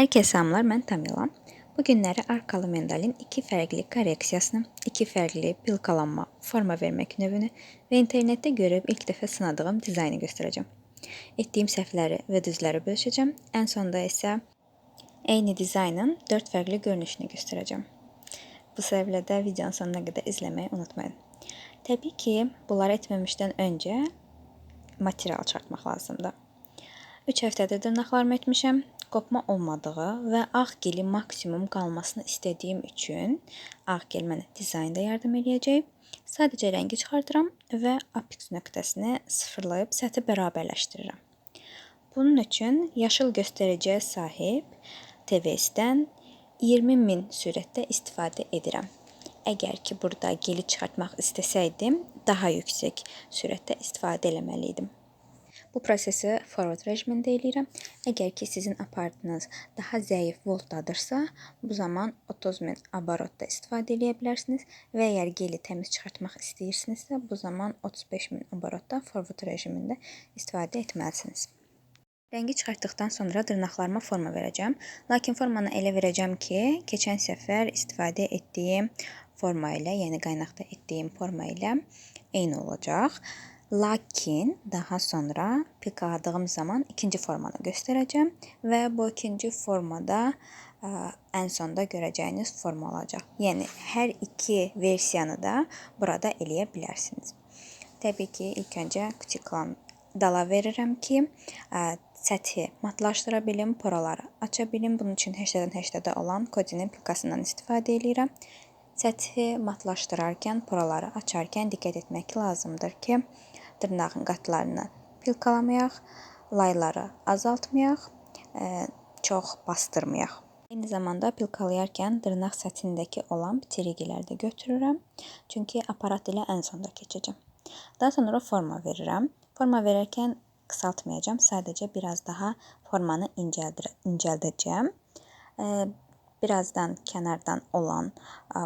Hər kəsə salamlar, mən Tamila. Bu günləri arkalı mendalin iki fərqli korreksiyasını, iki fərqli pilkalanma, forma vermək növünü və internetdə görüb ilk dəfə sınadığım dizaynı göstərəcəm. Etdiyim səhvləri və düzləri bölüşəcəm. Ən sonda isə eyni dizaynın 4 fərqli görünüşünü göstərəcəm. Bu səbəblə də videonun sonuna qədər izləməyi unutmayın. Təbii ki, bunları etməmişdən öncə material çıxartmaq lazımdır. 3 həftədir dırnaqlarımı etmişəm. Qopma olmadığı və ağ geli maksimum qalmasını istədiyim üçün ağ gel mənə dizaynda yardım eləyəcək. Sadəcə rəngi çıxardıram və apex nöqtəsini sıfırlayıb səthi bərabərləşdirirəm. Bunun üçün yaşıl göstəriciyə sahib TVS-dən 20 min sürətdə istifadə edirəm. Əgər ki, burada geli çıxartmaq istəsəydim, daha yüksək sürətdə istifadə eləməli idim. Bu prosesi forward rejimində eləyirəm. Əgər ki, sizin aparatınız daha zəif voltdadırsa, bu zaman 30 min abarotda istifadə edə bilərsiniz və əgər geli təmiz çıxartmaq istəyirsinizsə, bu zaman 35 min abarotda forward rejimində istifadə etməlisiniz. Rəngi çıxartdıqdan sonra dırnaqlarıma forma verəcəm. Lakin formanı elə verəcəm ki, keçən səfər istifadə etdiyim forma ilə, yəni qaynaqda etdiyim forma ilə eyni olacaq. Lakin daha sonra pikaladığım zaman ikinci formanı göstərəcəm və bu ikinci formada ə, ən sonda görəcəyiniz forma olacaq. Yəni hər iki versiyanı da burada eləyə bilərsiniz. Təbii ki, ilk öncə kutiklan dala verirəm ki, ə, səthi matlaşdıra bilim, poraları aça bilim. Bunun üçün 8-dən 8-də olan kodinin pilkasından istifadə edirəm. Səthi matlaşdırarkən, poraları açarkən diqqət etmək lazımdır ki, dırnağın qatlarını pilkalamayaq, layları azaltmayaq, e, çox bastırmayaq. Eyni zamanda pilkalayarkən dırnaq səthindəki olan bitiriciləri də götürürəm. Çünki aparat ilə ən sonda keçəcəm. Daha sonra forma verirəm. Forma verərkən qısaltmayacağam. Sadəcə biraz daha formanı incəldəcəm. Birazdan kənardan olan,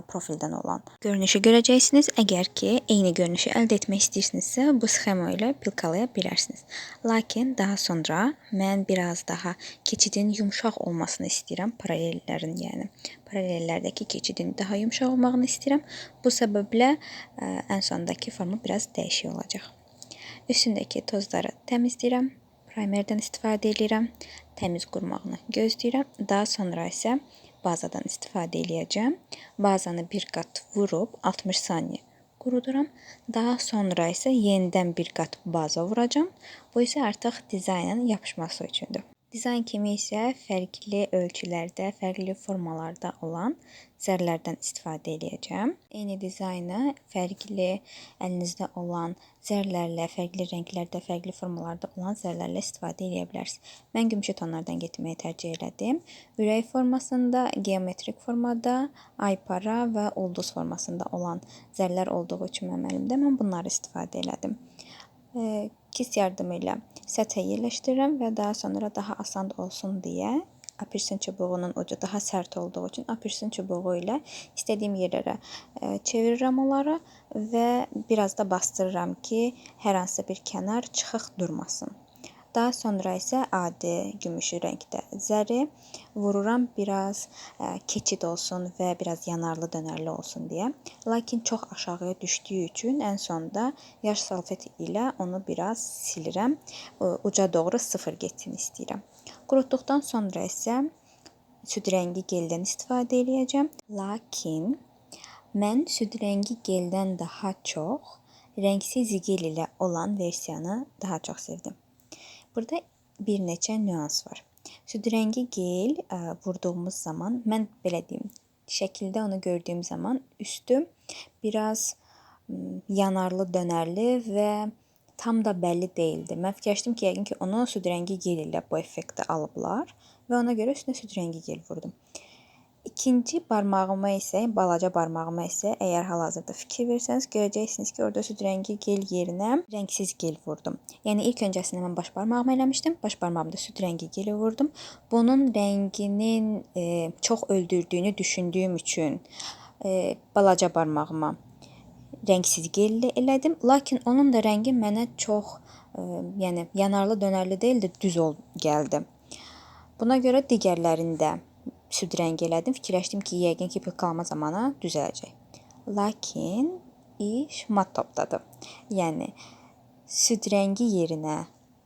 profildən olan görünüşü görəcəksiniz. Əgər ki, eyni görünüşü əldə etmək istəyirsinizsə, bu sxema ilə pilkalaya bilərsiniz. Lakin daha sonra mən biraz daha keçidin yumşaq olmasını istəyirəm, paralellərin, yəni paralellərdəki keçidin daha yumşaq olmağını istəyirəm. Bu səbəblə ən sondakı forma biraz dəyişik olacaq. Üstündəki tozları təmizləyirəm, primerdən istifadə edirəm, təmiz qurumağını gözləyirəm. Daha sonra isə bazadan istifadə eləyəcəm. Bazanı bir qat vurub 60 saniyə quruduram. Daha sonra isə yenidən bir qat baza vuracam. Bu isə artıq dizaynın yapışması üçündür. Dizayn kimi isə fərqli ölçülərdə, fərqli formalarda olan zərlərdən istifadə edəcəm. Eyni dizaynı fərqli əlinizdə olan zərlərlə, fərqli rənglərdə, fərqli formalarda olan zərlərlə istifadə edə bilərsiniz. Mən gümüşü tonlardan getməyi tərcih elədim. Ürək formasında, geometrik formada, aypara və ulduz formasında olan zərlər olduğu üçün mənim əlimdə mən bunları istifadə elədim kist yardımı ilə səthə yerləşdirirəm və daha sonra daha asan olsun deyə apelsin çubuğunun ucu daha sərt olduğu üçün apelsin çubuğu ilə istədiyim yerlərə çevirirəm onları və biraz da bastırıram ki, hər hansısa bir kənar çıxıq durmasın. Daha sonra isə adi gümüşü rəngdə zəri vururam biraz ə, keçid olsun və biraz yanarlı dönərli olsun deyə. Lakin çox aşağıya düşdüyü üçün ən sonda yaş salfet ilə onu biraz silirəm. Uca doğru sıfır getsin istəyirəm. Qurutduqdan sonra isə süd rəngi geldən istifadə eləyəcəm. Lakin mən süd rəngi geldən daha çox rəngsiz gel ilə olan versiyanı daha çox sevdim. Burada bir neçə nüans var. Südrəngi gel vurduğumuz zaman mən belə deyim, şəkildə onu gördüyüm zaman üstü biraz yanarlı, dönərli və tam da bəlli değildi. Mən fikirləşdim ki, yəqin ki, onu südrəngi gel ilə bu effekti alıblar və ona görə üstünə südrəngi gel vurdum. İkinci barmağıma isə, balaca barmağıma isə əgər hal-hazırda fikir versəniz, görəcəksiniz ki, orada süd rəngi gel yerinə rəngsiz gel vurdum. Yəni ilk öncəsində mən baş barmağıma eləmişdim. Baş barmağımda süd rəngi geli vurdum. Bunun rənginin e, çox öldürdüyünü düşündüyüm üçün e, balaca barmağıma rəngsiz gelli elədim. Lakin onun da rəngi mənə çox, e, yəni yanarlı dönərli deyil də düz ol gəldi. Buna görə digərlərində süd rəngi elədim. Fikirləşdim ki, yəqin ki, pilkalama zamanı düzələcək. Lakin iş mat topdadır. Yəni süd rəngi yerinə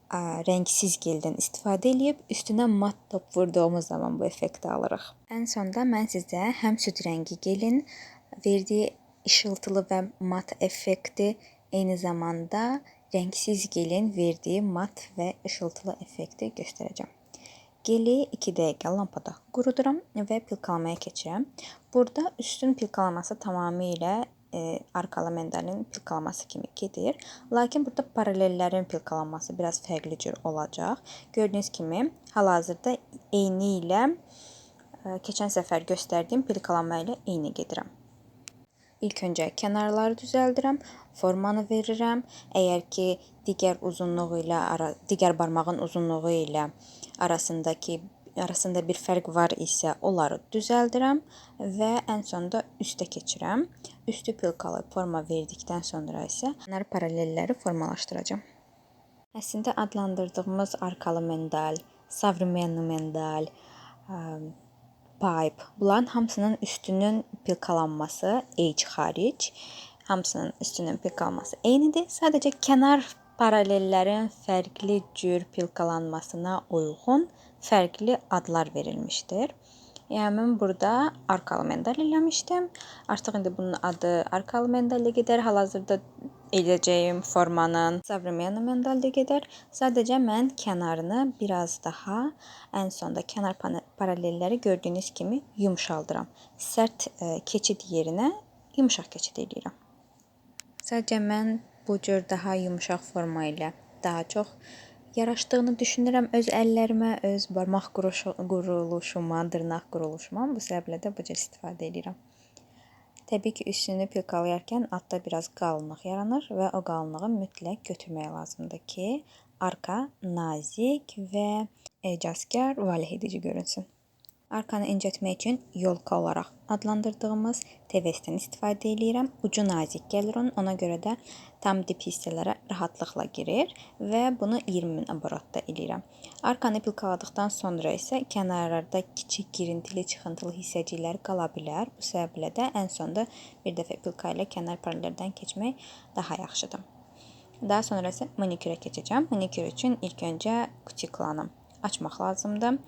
ə, rəngsiz geldən istifadə eləyib üstünə mat top vurduğumuz zaman bu effekti alırıq. Ən sonda mən sizə həm süd rəngi gelin verdiyi işıltılı və mat effekti, eyni zamanda rəngsiz gelin verdiyi mat və işıltılı effekti göstərəcəm. Geli 2 dəqiqə lampada quruduram və pilkalamaya keçirəm. Burada üstün pilkalaması tamamilə e, arkalı mendalin pilkalaması kimi gedir. Lakin burada paralellərin pilkalanması biraz fərqli cür olacaq. Gördüyünüz kimi hal-hazırda eyni ilə e, keçən səfər göstərdiyim pilkalama ilə eyni gedirəm. İlk öncə kənarları düzəldirəm, formanı verirəm. Əgər ki, digər uzunluğu ilə ara digər barmağın uzunluğu ilə arasındakı arasında bir fərq var isə, onları düzəldirəm və ən sonda üstə keçirəm. Üstü pilkalı forma verdikdən sonra isə kənar paralelləri formalaşdıracam. Əslində adlandırdığımız arkalı medal, savremenny medal pipe bunların hamısının üstünün pilkalanması H xaric hamısının üstünün pilkalanması eynidir. Sadəcə kənar paralellərin fərqli cür pilkalanmasına uyğun fərqli adlar verilmişdir. Yəni mən burada arkalı mendal eləmişdim. Artıq indi bunun adı arkalı mendallə gedər. Hal-hazırda edəcəyim formanın Savremena məndalda gedər. Sadəcə mən kənarını biraz daha ən sonda kənar paralelləri gördüyünüz kimi yumşaldıram. Sərt e, keçid yerinə yumşaq keçid edirəm. Sadəcə mən bu cür daha yumşaq forma ilə daha çox yaraşdığını düşünürəm öz əllərimə, öz barmaq quruluşuma, dırnaq quruluşuma. Bu səbəblə də bu cür istifadə edirəm. Təbii ki, üstünü pilkalayarkən altda biraz qalınlıq yaranır və o qalınlığı mütləq götürmək lazımdır ki, arka nazik və ecazkar, valeh edici görünsün. Arkanı incətmək üçün yolka olaraq adlandırdığımız TVS-dən istifadə eləyirəm. Ucu nazik gəlir onun, ona görə də tam dip hissələrə rahatlıqla girir və bunu 20 min oborotda eləyirəm. Arkanı pilkaladıqdan sonra isə kənarlarda kiçik girintili, çıxıntılı hissəciklər qala bilər. Bu səbəblə də ən sonda bir dəfə pilka ilə kənar paralellərdən keçmək daha yaxşıdır. Daha sonra isə manikürə keçəcəm. Manikür üçün ilk öncə kutiklanı açmaq lazımdır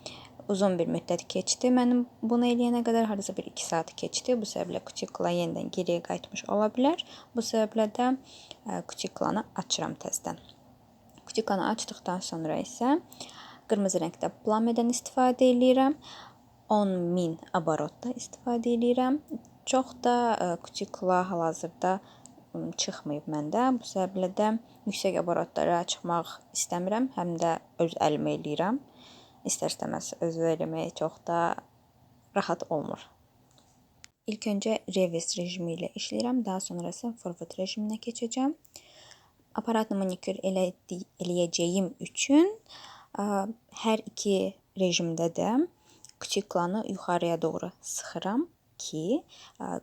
uzun bir müddət keçdi. Mənim bunu eləyənə qədər hardasa bir 2 saat keçdi. Bu səbəblə kutikula yenidən geriyə qayıtmış ola bilər. Bu səbəblə də ə, kutiklanı açıram təzədən. Kutikanı açdıqdan sonra isə qırmızı rəngdə plamedən istifadə eləyirəm. 10 min abarotda istifadə eləyirəm. Çox da ə, kutikula hal-hazırda çıxmayıb məndə. Bu səbəblə də yüksək abarotlara çıxmaq istəmirəm, həm də öz əlimə eləyirəm istər-istəməz özü eləmək çox da rahat olmur. İlk öncə reverse rejimi ilə işləyirəm, daha sonra isə forward rejiminə keçəcəm. Aparatla manikür elədi, eləyəcəyim üçün ə, hər iki rejimdə də kutiklanı yuxarıya doğru sıxıram ki,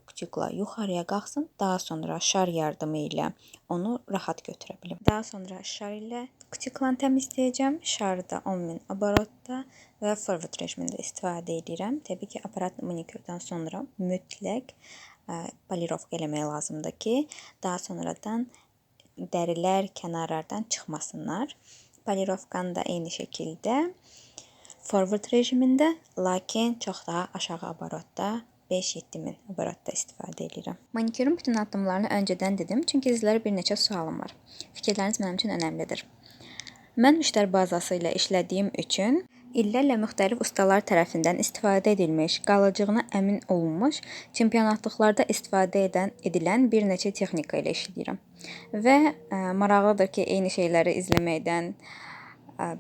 kutikula yuxarıya qalxsın, daha sonra şar yardımı ilə onu rahat götürə bilim. Daha sonra şar ilə Kiçiklan təmizləyəcəm. Şarda 10000 aborotda və forward rejimində istifadə edirəm. Təbii ki, aparat manikürdən sonra mütləq e, polirovka eləmək lazımdır ki, daha sonradan dərilər kənarlardan çıxmasınlar. Polirovkanı da eyni şəkildə forward rejimində, lakin çox daha aşağı aborotda 5000-7000 aborotda istifadə edirəm. Manikürün bütün addımlarını öncədən dedim, çünki sizlərə bir neçə sualım var. Fikirləriniz mənim üçün önəmlidir. Mən müştəri bazası ilə işlədiyim üçün illərlə müxtəlif ustalar tərəfindən istifadə edilmiş, qalıcılığına əmin olunmuş, çempionatlıqlarda istifadə edən edilən bir neçə texnika ilə işləyirəm. Və ə, maraqlıdır ki, eyni şeyləri izləməkdən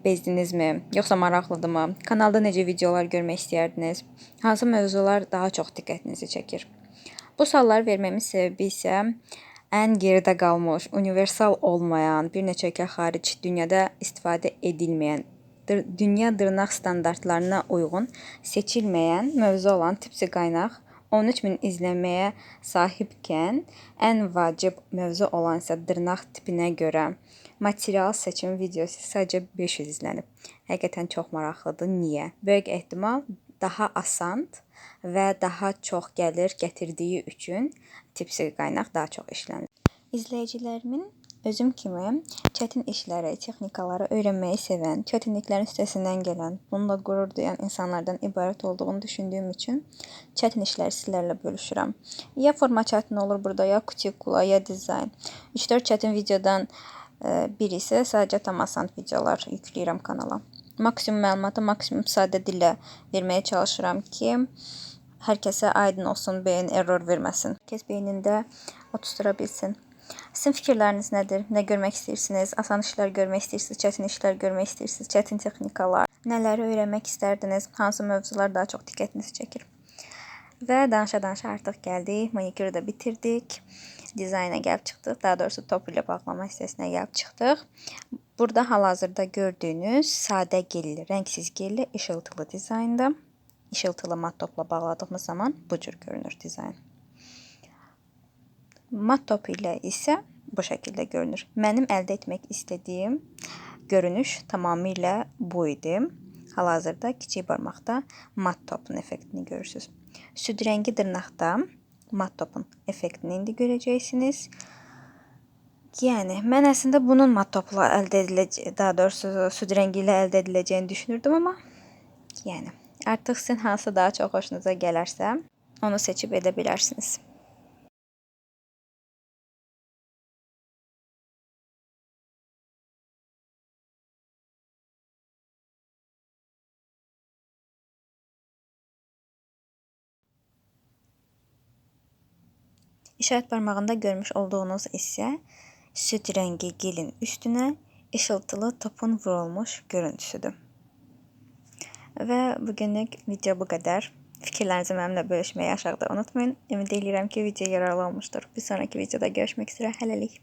bezdinizmi, yoxsa maraqlıdırmı? Kanalda necə videolar görmək istəyərdiniz? Hansı mövzular daha çox diqqətinizi çəkir? Bu sualları verməmin səbəbi isə ən geridə qalmış, universal olmayan, bir neçə ölkə xaric dünyada istifadə edilməyən, dünya dırnaq standartlarına uyğun seçilməyən mövzu olan tipsi qaynaq 13 min izləməyə sahibkən ən vacib mövzu olan isə dırnaq tipinə görə material seçim videosu sadəcə 500 izlənib. Həqiqətən çox maraqlıdır. Niyə? Böyük ehtimal daha asan və daha çox gəlir gətirdiyi üçün tipsi qaynaq daha çox işlənir. İzləyicilərimin özüm kimi çətin işləri, texnikaları öyrənməyi sevən, çətinliklərin üstəsindən gələn, bununla qürur duyan insanlardan ibarət olduğunu düşündüyüm üçün çətin işləri sizlərlə bölüşürəm. Ya forma çətin olur burada, ya kutikula, ya dizayn. 3-4 çətin videodan e, biri isə sadəcə tam asan videolar yükləyirəm kanala. Maksimum məlumatı maksimum sadə dillə verməyə çalışıram ki, hər kəsə aydın olsun, beyin error verməsin. Kəs beynində otuzdura bilsin. Sizin fikirləriniz nədir? Nə görmək istəyirsiniz? Asan işlər görmək istəyirsiniz? Çətin işlər görmək istəyirsiniz? Çətin texnikalar? Nələri öyrənmək istərdiniz? Hansı mövzular daha çox diqqətinizi çəkir? Və danışa-danışa artıq gəldik. Manikürü də bitirdik. Dizayna gəlib çıxdıq. Daha doğrusu top ilə bağlama hissəsinə gəlib çıxdıq. Burada hal-hazırda gördüyünüz sadə gelli, rəngsiz gelli işıltılı dizayndır. İşıltılı mat topla bağladığımız zaman bu cür görünür dizayn. Mat top ilə isə bu şəkildə görünür. Mənim əldə etmək istədiyim görünüş tamamilə bu idi. Hal-hazırda kiçik barmaqda mat topun effektini görürsüz. Süd rəngi dırnaqda mat topun effektini indi görəcəksiniz. Yəni mən əslində bunun mat topla əldə ediləcəyi, daha doğrusu süd rəngi ilə əldə ediləcəyini düşünürdüm, amma yəni artıq sizin hansı daha çox xoşunuza gələrsə, onu seçib edə bilərsiniz. İşaret parmağında görmüş olduğunuz ise süt rengi gelin üstüne ışıltılı topun vurulmuş görüntüsüdür. Və bugünlük video bu qədər. Fikirlərinizi mənimlə bölüşməyi aşağıda unutmayın. Ümid edirəm ki, video yararlı olmuşdur. Bir sonraki videoda görüşmək üzrə. Hələlik.